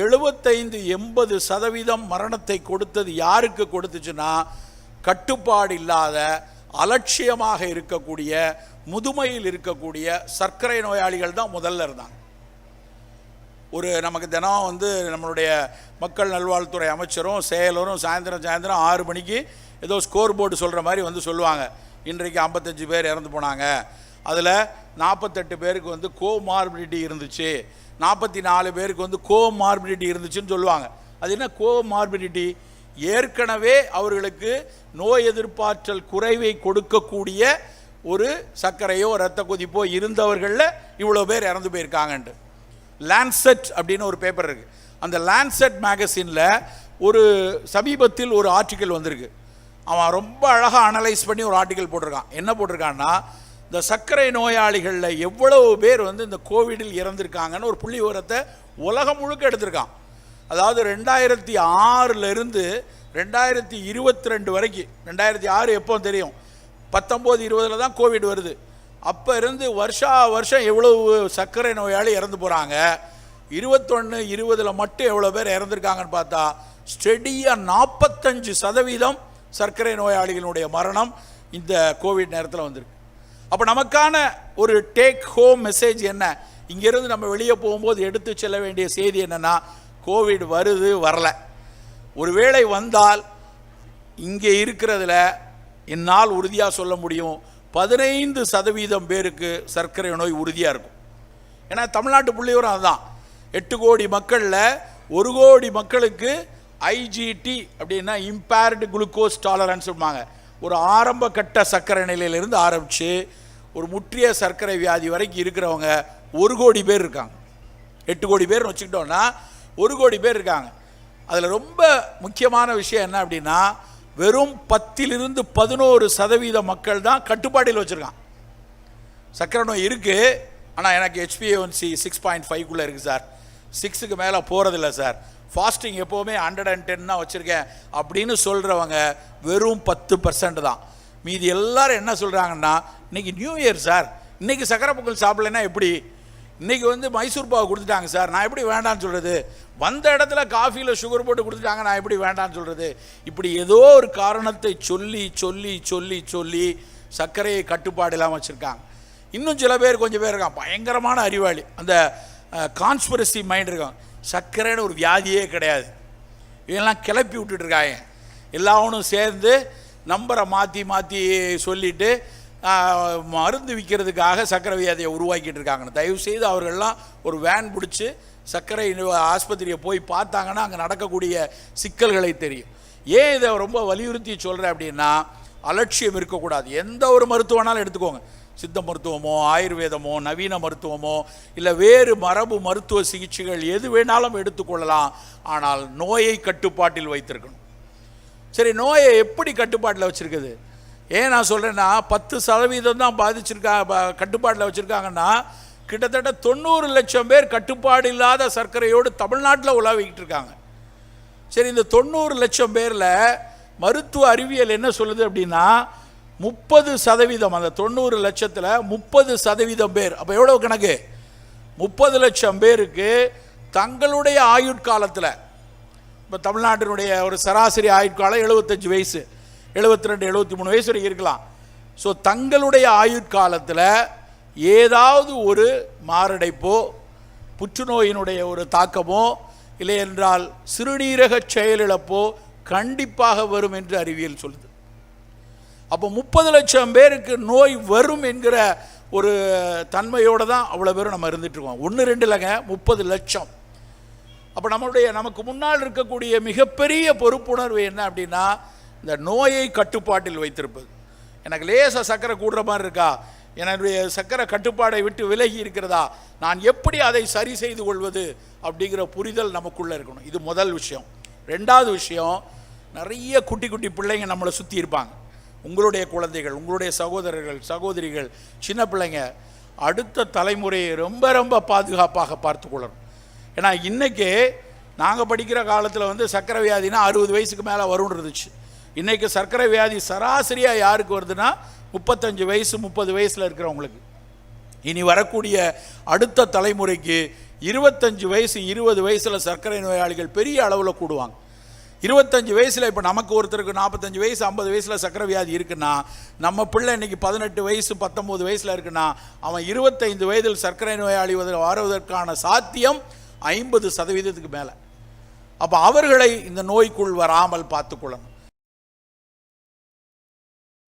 எழுபத்தைந்து எண்பது சதவீதம் மரணத்தை கொடுத்தது யாருக்கு கொடுத்துச்சுன்னா கட்டுப்பாடு இல்லாத அலட்சியமாக இருக்கக்கூடிய முதுமையில் இருக்கக்கூடிய சர்க்கரை நோயாளிகள் தான் முதல்ல இருந்தாங்க. ஒரு நமக்கு தினம் வந்து நம்மளுடைய மக்கள் நல்வாழ்வுத்துறை அமைச்சரும் செயலரும் சாயந்தரம் சாயந்தரம் ஆறு மணிக்கு ஏதோ ஸ்கோர் போர்டு சொல்கிற மாதிரி வந்து சொல்லுவாங்க. இன்றைக்கு ஐம்பத்தஞ்சு பேர் இறந்து போனாங்க. அதில் நாற்பத்தெட்டு பேருக்கு வந்து கோமார்பிலிட்டி இருந்துச்சு. நாற்பத்தி நாலு பேருக்கு வந்து கோமார்பிலிட்டி இருந்துச்சுன்னு சொல்லுவாங்க. அது என்ன கோமார்பிலிட்டி ஏற்கனவே அவர்களுக்கு நோய் எதிர்ப்பாற்றல் குறைவை கொடுக்கக்கூடிய ஒரு சர்க்கரையோ இரத்த கொதிப்போ இருந்தவர்களில் இவ்வளோ பேர் இறந்து போயிருக்காங்கன்ட்டு. லான்செட் அப்படின்னு ஒரு பேப்பர் இருக்குது அந்த லான்செட் மேகசினில் ஒரு சமீபத்தில் ஒரு ஆர்டிக்கல் வந்திருக்கு. அவன் ரொம்ப அழகாக அனலைஸ் பண்ணி ஒரு ஆர்டிக்கல் போட்டிருக்கான். என்ன போட்டிருக்கான்னா இந்த சர்க்கரை நோயாளிகளில் எவ்வளவு பேர் வந்து இந்த கோவிடில் இறந்திருக்காங்கன்னு ஒரு புள்ளி உரத்தை உலகம் முழுக்க எடுத்திருக்கான். அதாவது ரெண்டாயிரத்தி ஆறிலிருந்து ரெண்டாயிரத்தி இருபத்தி ரெண்டு வரைக்கும் ரெண்டாயிரத்தி ஆறு எப்போ தெரியும்? பத்தொம்போது இருபதில் தான் கோவிட் வருது. அப்போ இருந்து வருஷா வருஷம் எவ்வளவு சர்க்கரை நோயாளி இறந்து போகிறாங்க இருபத்தொன்று இருபதில் மட்டும் எவ்வளோ பேர் இறந்துருக்காங்கன்னு பார்த்தா ஸ்டெடியாக நாற்பத்தஞ்சு சதவீதம் சர்க்கரை நோயாளிகளுடைய மரணம் இந்த கோவிட் நேரத்தில் வந்திருக்கு. அப்போ நமக்கான ஒரு டேக் ஹோம் மெசேஜ் என்ன? இங்கேருந்து நம்ம வெளியே போகும்போது எடுத்து செல்ல வேண்டிய செய்தி என்னென்னா கோவிட் வருது வரல. ஒருவேளை வந்தால் இங்கே இருக்கிறதுல என்னால் உறுதியாக சொல்ல முடியும். பதினைந்து சதவீதம் பேருக்கு சர்க்கரை நோய் உறுதியாக இருக்கும். ஏன்னா தமிழ்நாட்டு புள்ளிவரம் அதுதான். எட்டு கோடி மக்களில் ஒரு கோடி மக்களுக்கு ஐஜிடி அப்படின்னா இம்பேர்டு குளுக்கோஸ் டாலரன்ஸ் சொல்லுவாங்க ஒரு ஆரம்ப கட்ட சர்க்கரை நிலையிலிருந்து ஆரம்பித்து ஒரு முற்றிய சர்க்கரை வியாதி வரைக்கும் இருக்கிறவங்க ஒரு கோடி பேர் இருக்காங்க. எட்டு கோடி பேர் வச்சுக்கிட்டோன்னா ஒரு கோடி பேர் இருக்காங்க. அதில் ரொம்ப முக்கியமான விஷயம் என்ன அப்படின்னா வெறும் பத்திலிருந்து பதினோரு சதவீத மக்கள் தான் கட்டுப்பாட்டில் வச்சுருக்கான் சர்க்கரை நோய் இருக்குது ஆனால் எனக்கு ஹெச்பிஏஒன்சி சிக்ஸ் பாயிண்ட் ஃபைவ்குள்ளே இருக்குது சார். சிக்ஸுக்கு மேலே போகிறதில்ல சார். ஃபாஸ்டிங் எப்போவுமே ஹண்ட்ரட் அண்ட் டென் தான் வச்சுருக்கேன் அப்படின்னு சொல்கிறவங்க வெறும் பத்து பர்சன்ட் தான். மீதி எல்லாரும் என்ன சொல்கிறாங்கன்னா இன்னைக்கு நியூ இயர் சார். இன்னைக்கு சக்கரை பொங்கல் சாப்பிட்லன்னா எப்படி? இன்றைக்கி வந்து மைசூர் பாவை கொடுத்துட்டாங்க சார். நான் எப்படி வேண்டாம்னு சொல்கிறது வந்த இடத்துல காஃபியில் சுகர் போட்டு கொடுத்துட்டாங்க நான் எப்படி வேண்டாம்னு சொல்கிறது இப்படி ஏதோ ஒரு காரணத்தை சொல்லி சொல்லி சொல்லி சொல்லி சர்க்கரையை கட்டுப்பாடு இல்லாமல் வச்சுருக்காங்க. இன்னும் சில பேர் கொஞ்சம் பேர் இருக்கான் பயங்கரமான அறிவாளி. அந்த கான்ஸ்பிரசி மைண்ட் இருக்கும் சர்க்கரைன்னு ஒரு வியாதியே கிடையாது. இதெல்லாம் கிளப்பி விட்டுட்டு இருக்காங்க எல்லாவனும் சேர்ந்து நம்பரை மாற்றி மாற்றி சொல்லிட்டு மருந்து விற்கிறதுக்காக சர்க்கரை வியாதியை உருவாக்கிட்டு இருக்காங்க தயவுசெய்து அவர்கள்லாம் ஒரு வேன் பிடிச்சி சர்க்கரை ஆஸ்பத்திரியை போய் பார்த்தாங்கன்னா அங்கே நடக்கக்கூடிய சிக்கல்களை தெரியும். ஏன் இதை ரொம்ப வலியுறுத்தி சொல்கிறேன் அப்படின்னா அலட்சியம் இருக்கக்கூடாது. எந்த ஒரு மருத்துவனாலும் எடுத்துக்கோங்க. சித்த மருத்துவமோ ஆயுர்வேதமோ நவீன மருத்துவமோ இல்லை வேறு மரபு மருத்துவ சிகிச்சைகள் எது வேணாலும் எடுத்துக்கொள்ளலாம். ஆனால் நோயை கட்டுப்பாட்டில் வைத்திருக்கணும். சரி நோயை எப்படி கட்டுப்பாட்டில் வச்சுருக்குது? ஏன் நான் சொல்கிறேன்னா பத்து சதவீதம் தான் பாதிச்சிருக்கா ப- கட்டுப்பாட்டில் வச்சுருக்காங்கன்னா கிட்டத்தட்ட தொண்ணூறு லட்சம் பேர் கட்டுப்பாடு இல்லாத சர்க்கரையோடு தமிழ்நாட்டில் உலாவிக்கிட்டு இருக்காங்க. சரி இந்த தொண்ணூறு லட்சம் பேரில் மருத்துவ அறிவியல் என்ன சொல்லுது அப்படின்னா முப்பது சதவீதம் அந்த தொண்ணூறு லட்சத்தில் முப்பது சதவீதம் பேர். அப்போ எவ்வளோ கணக்கு? முப்பது லட்சம் பேருக்கு தங்களுடைய ஆயுட்காலத்தில் இப்போ தமிழ்நாட்டினுடைய ஒரு சராசரி ஆயுட்காலம் எழுபத்தஞ்சு வயசு எழுபத்தி ரெண்டு எழுபத்தி மூணு வயசு வரைக்கும் இருக்கலாம். ஸோ தங்களுடைய ஆயுட்காலத்தில் ஏதாவது ஒரு மாரடைப்போ புற்றுநோயினுடைய ஒரு தாக்கமோ இல்லை என்றால் சிறுநீரக செயலிழப்போ கண்டிப்பாக வரும் என்று அறிவியல் சொல்லுது. அப்போ முப்பது லட்சம் பேருக்கு நோய் வரும் என்கிற ஒரு தன்மையோடு தான் அவ்வளோ பேரும் நம்ம இருந்துகிட்ருக்கோம் ஒன்று ரெண்டு இல்லைங்க முப்பது லட்சம். அப்போ நம்மளுடைய நமக்கு முன்னால் இருக்கக்கூடிய மிகப்பெரிய பொறுப்புணர்வு என்ன அப்படின்னா இந்த நோயை கட்டுப்பாட்டில் வைத்திருப்பது. எனக்கு லேசாக சக்கரை கூடுற மாதிரி இருக்கா? என்னுடைய சக்கரை கட்டுப்பாடை விட்டு விலகி இருக்கிறதா? நான் எப்படி அதை சரி செய்து கொள்வது அப்படிங்கிற புரிதல் நமக்குள்ளே இருக்கணும். இது முதல் விஷயம். ரெண்டாவது விஷயம் நிறைய குட்டி குட்டி பிள்ளைங்க நம்மளை சுற்றி இருப்பாங்க. உங்களுடைய குழந்தைகள் உங்களுடைய சகோதரர்கள் சகோதரிகள் சின்ன பிள்ளைங்க அடுத்த தலைமுறையை ரொம்ப ரொம்ப பாதுகாப்பாக பார்த்து கொள்ளணும். ஏன்னா இன்றைக்கி நாங்கள் படிக்கிற காலத்தில் வந்து சர்க்கரை வியாதினா அறுபது வயசுக்கு மேலே வரும்னு இருந்துச்சு. இன்றைக்கி சர்க்கரை வியாதி சராசரியாக யாருக்கு வருதுன்னா முப்பத்தஞ்சு வயசு முப்பது வயசில் இருக்கிறவங்களுக்கு. இனி வரக்கூடிய அடுத்த தலைமுறைக்கு இருபத்தஞ்சு வயசு இருபது வயசில் சர்க்கரை நோயாளிகள் பெரிய அளவில் கூடுவாங்க. இருபத்தஞ்சு வயசில் இப்போ நமக்கு ஒருத்தருக்கு நாற்பத்தஞ்சு வயசு ஐம்பது வயசில் சர்க்கரை வியாதி இருக்குன்னா நம்ம பிள்ளை இன்னைக்கு பதினெட்டு வயசு பத்தொம்போது வயசில் இருக்குன்னா அவன் இருபத்தைந்து வயதில் சர்க்கரை நோயாளி வருவதற்கான சாத்தியம் ஐம்பது சதவீதத்துக்கு மேலே. அப்போ அவர்களை இந்த நோய்க்குள் வராமல் பார்த்துக்கொள்ளணும்